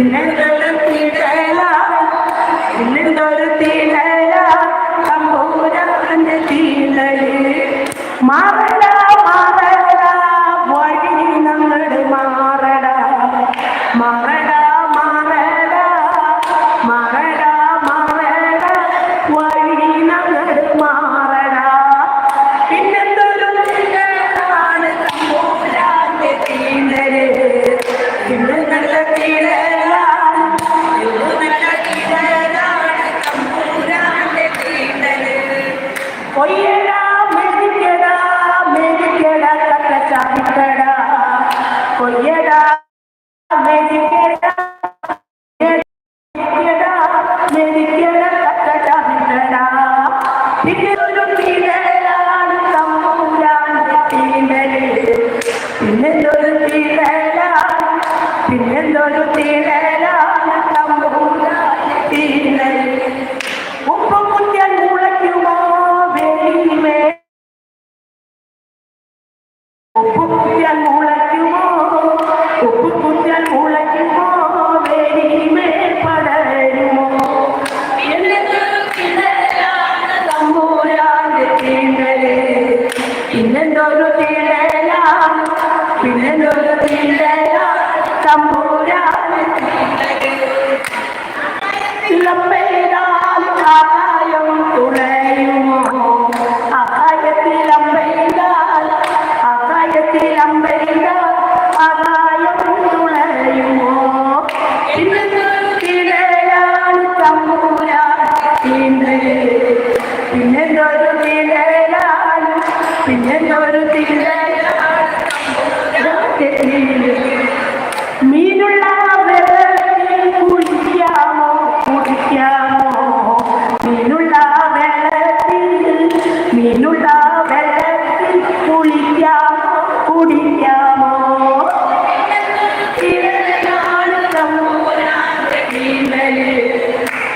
friend.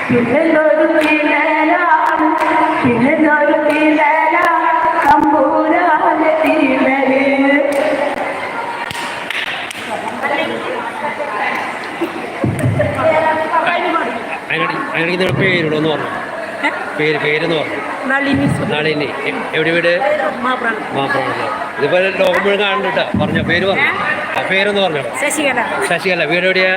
പേര് ഇതുപോലെ ലോകം മുഴുവൻ കാണണ്ട പറഞ്ഞ പേര് പറഞ്ഞു. ആ പേരെന്ന് പറഞ്ഞോ. ശശികല. ശശികല. വീട് എവിടെയാ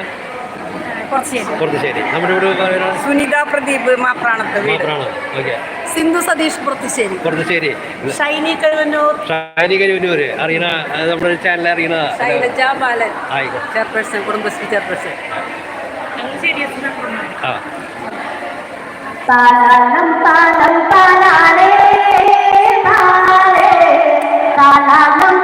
പുറത്തുശ്ശേരി നമ്മുടെ ഇവിടെ സുനിത പ്രദീപ് മാപ്രാണത്ത് മാപ്രാണ്. ഓക്കെ. സിന്ധു സതീഷ് പുറത്തുശ്ശേരി പുറത്തുശ്ശേരി ഷൈനി കഴിവന്നൂർ ഷൈനി കഴിവന്നൂർ അറിയണ നമ്മുടെ ചാനൽ അറിയണ ശൈലജ ബാലൻ ചെയർപേഴ്സൺ കുടുംബശ്രീ ചെയർപേഴ്സൺ. ആ. പാലാലം പാലം പാലാലേ പാലേ കാലാലം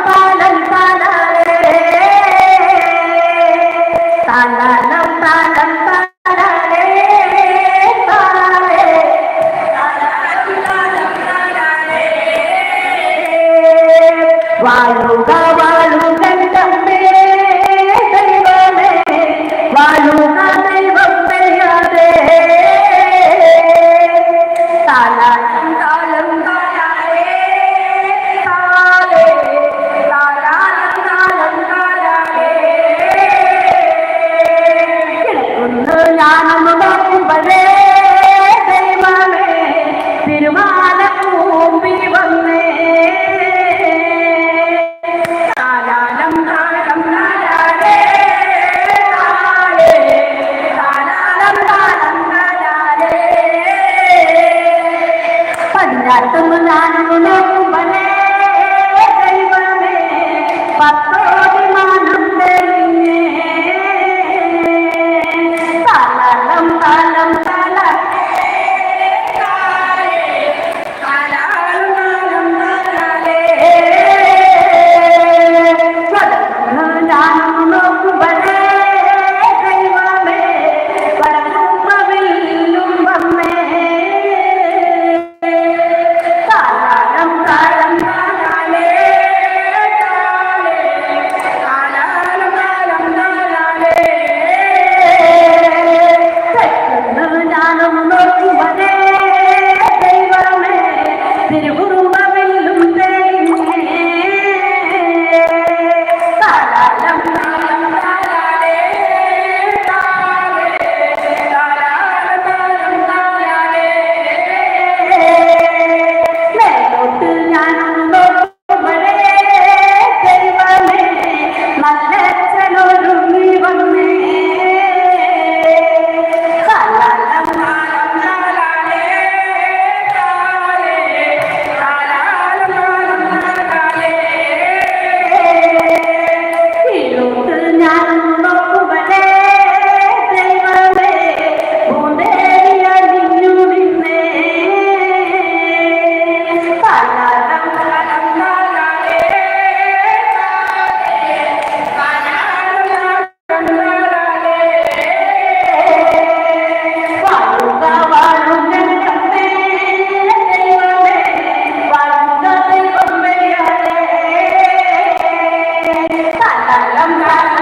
Why you got ரத்தமும் நானும் cả tài lâm ra